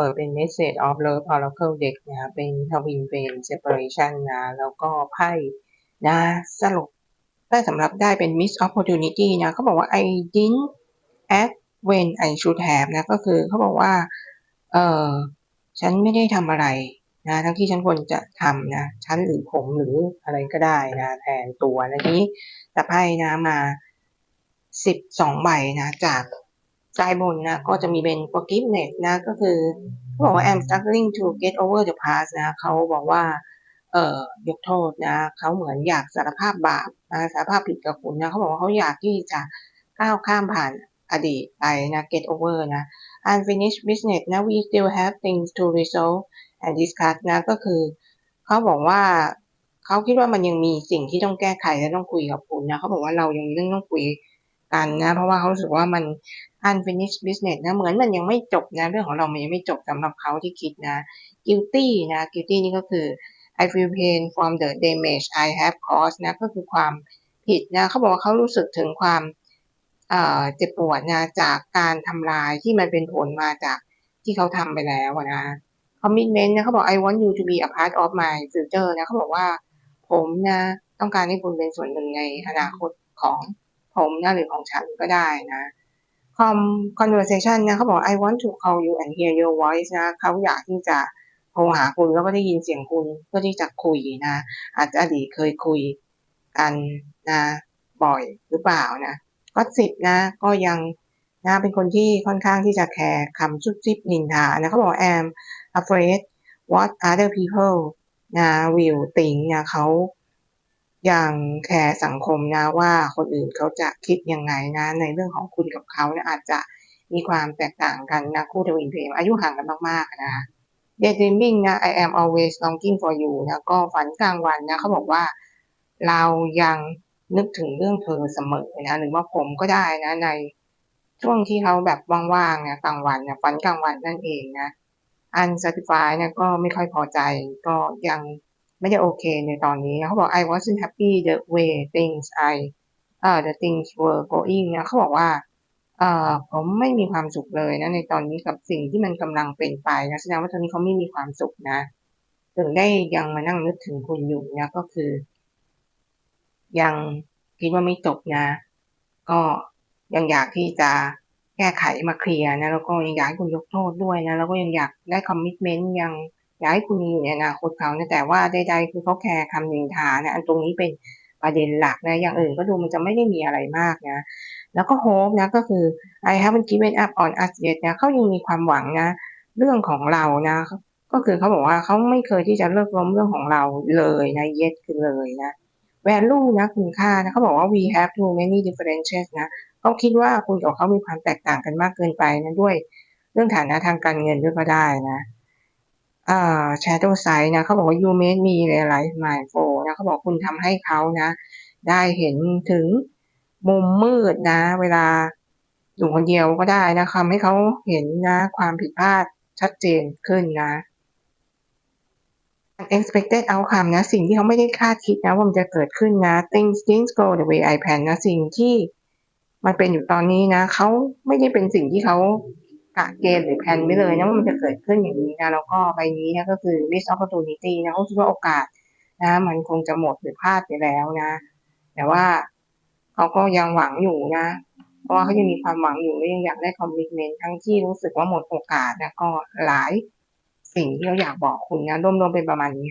ปิดเป็น Message of Love Oracle Deck นะเป็นทวินเป็น Separation นะแล้วก็ไพ่นะสรุปได้สำหรับได้เป็น Miss Opportunity นะเขาบอกว่า I didn't act when I should have นะก็คือเขาบอกว่าเออฉันไม่ได้ทำอะไรนะทั้งที่ฉันควรจะทำนะฉันหรือผมหรืออะไรก็ได้นะแทนตัวนะทีนี้แต่ไพ่นะมาสิบสองใบนะจาก ซ้ายบนนะ ก็จะมีเป็น forgiveness นะ ก็คือเขาบอกว่า I'm struggling to get over the past นะ เขาบอกว่า เอ่อยกโทษนะ เขาเหมือนอยากสารภาพบาปนะสารภาพผิดกับคุณนะ เขาบอกว่าเขาอยากที่จะก้าวข้ามผ่านอดีตไปนะ get over นะ unfinished business นะ we still have things to resolve and discuss นะ ก็คือเขาบอกว่าเขาคิดว่ามันยังมีสิ่งที่ต้องแก้ไขและต้องคุยกับคุณนะ เขาบอกว่าเรายังมีเรื่องต้องคุย กันนะเพราะว่าเขาสึกว่ามัน unfinished business นะเหมือนมันยังไม่จบนะเรื่องของเรามันยังไม่จบสำหรับเขาที่คิดนะ guilty นะ guilty นี่ก็คือ I feel pain from the damage I have caused นะก็คือความผิดนะเขาบอกว่าเขารู้สึกถึงความเจ็บปวดนะจากการทำลายที่มันเป็นผลมาจากที่เขาทำไปแล้วนะ commitment นะเขาบอก I want you to be a part of my future นะเขาบอกว่าผมนะต้องการให้คุณเป็นส่วนหนึ่งในอนาคตของ ผมนะหรือของฉันก็ได้นะ com conversation นะเขาบอก I want to call you and hear your voice นะเขาอยากที่จะโทรหาคุณแล้วก็ได้ยินเสียงคุณเพื่อที่จะคุยนะอาจจะอดีตเคยคุยกันนะบ่อยหรือเปล่านะก็สิบนะก็ยังนะเป็นคนที่ค่อนข้างที่จะแคร์คำชุบซิบนินทานะเขาบอก am afraid what other people นะ will think นะเขา ยังแคร์สังคมนะว่าคนอื่นเขาจะคิดยังไงนะ ในเรื่องของคุณกับเขาเนะอาจจะมีความแตกต่างกันนะคู่ทวินเพมอายุห่างกันมากๆนะ daydreaming นะ I am always longing for you นะก็ฝันกลางวันนะเขาบอกว่าเรายังนึกถึงเรื่องเธอเสมอนะหรือว่าผมก็ได้นะ ในช่วงที่เขาแบบว่างๆนี่ยกลางวันนี่ยฝันกลางวันนั่นเองนะ unsatisfied นี่ยก็ไม่ค่อยพอใจก็ยัง ไม่ได้โอเคในตอนนี้เขาบอก I wasn't happy the way things I เอ่อ the things were going นะเขาบอกว่าเอ่อผมไม่มีความสุขเลยนะในตอนนี้กับสิ่งที่มันกำลังเป็นไปนะแสดงว่าตอนนี้เขาไม่มีความสุขนะถึงได้ยังมานั่งนึกถึงคุณอยู่นะก็คือ ยังคิดว่าไม่จบนะ ก็ยังอยากที่จะแก้ไขมาเคลียร์นะแล้วก็ยังอยากให้คุณยกโทษด้วยนะแล้วก็ยังอยากได้คอมมิชเมนต์ยัง อยากให้คุณอยู่ในอนาคตเขานะแต่ว่าใดๆคือเขาแคร์คำนินทานะอันตรงนี้เป็นประเด็นหลักนะ อย่างอื่นก็ดูมันจะไม่ได้มีอะไรมากนะ แล้วก็โฮปนะก็คือ I haven't given up on us yet นะเขายังมีความหวังนะ เรื่องของเรานะ ก็คือเขาบอกว่าเขาไม่เคยที่จะเลิกล้มเรื่องของเราเลยนะ yet คือเลยนะ value นะคุณค่านะเขาบอกว่า we have too many differences นะเขาคิดว่าคุณกับเขามีความแตกต่างกันมากเกินไปนะด้วย เรื่องฐานะทางการเงินด้วยก็ได้นะ อ่า shadow side นะเขาบอกว่า you made me realize my fault นะเขาบอกคุณทำให้เขานะ ได้เห็นถึงมุมมืดนะ เวลาอยู่คนเดียวก็ได้นะทำให้เขาเห็นนะ ความผิดพลาดชัดเจนขึ้นนะ unexpected outcome นะ สิ่งที่เขาไม่ได้คาดคิดนะว่ามันจะเกิดขึ้นนะ things things go the way I plan นะ สิ่งที่มันเป็นอยู่ตอนนี้นะ เขาไม่ได้เป็นสิ่งที่เขาะเกณฑ์หรือแผนไม่เลยนะว่ามันจะเกิดขึ้นอย่างนี้นะแล้วก็ใบนี้นะก็คือ miss opportunity นะเขาคิดว่าโอกาสนะมันคงจะหมดหรือพลาดไปแล้วนะ แต่ว่าเขาก็ยังหวังอยู่นะ เพราะว่าเขายังมีความหวังอยู่และยังอยากได้คอมมิชเมนต์ทั้งที่รู้สึกว่าหมดโอกาสนะก็หลายสิ่งที่เขาอยากบอกคุณนะรวมๆเป็นประมาณนี้